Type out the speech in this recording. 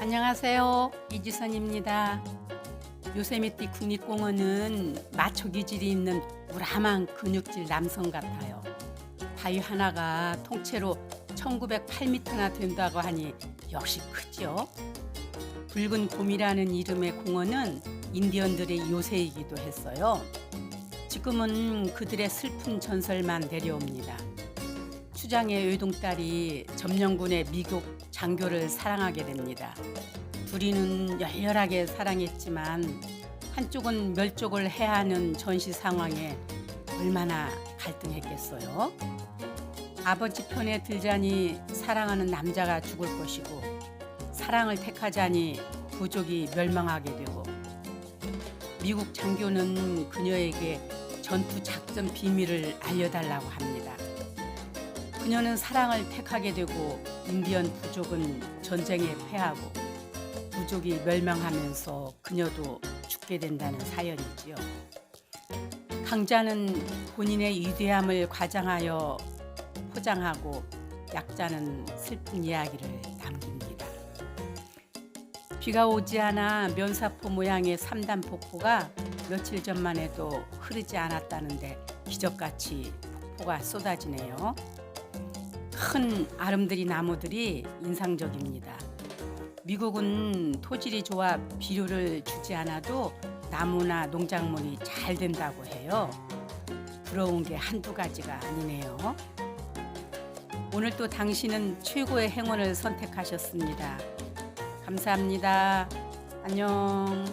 안녕하세요. 이지선입니다. 요세미티 국립공원은 마초 기질이 있는 우람한 근육질 남성 같아요. 바위 하나가 통째로 1908m나 된다고 하니 역시 크죠. 붉은 곰이라는 이름의 공원은 인디언들의 요새이기도 했어요. 지금은 그들의 슬픈 전설만 내려옵니다. 추장의 외동딸이 점령군의 미국 장교를 사랑하게 됩니다. 둘이는 열렬하게 사랑했지만 한쪽은 멸족을 해야 하는 전시 상황에 얼마나 갈등했겠어요. 아버지 편에 들자니 사랑하는 남자가 죽을 것이고 사랑을 택하자니 부족이 멸망하게 되고 미국 장교는 그녀에게 전투 작전 비밀을 알려달라고 합니다. 그녀는 사랑을 택하게 되고 인디언 부족은 전쟁에 패하고 부족이 멸망하면서 그녀도 죽게 된다는 사연이지요. 강자는 본인의 위대함을 과장하여 포장하고 약자는 슬픈 이야기를 남깁니다. 비가 오지 않아 면사포 모양의 삼단 폭포가 며칠 전만 해도 흐르지 않았다는데 기적같이 폭포가 쏟아지네요. 큰 아름드리 나무들이 인상적입니다. 미국은 토질이 좋아 비료를 주지 않아도 나무나 농작물이 잘 된다고 해요. 부러운 게 한두 가지가 아니네요. 오늘 또 당신은 최고의 행운을 선택하셨습니다. 감사합니다. 안녕.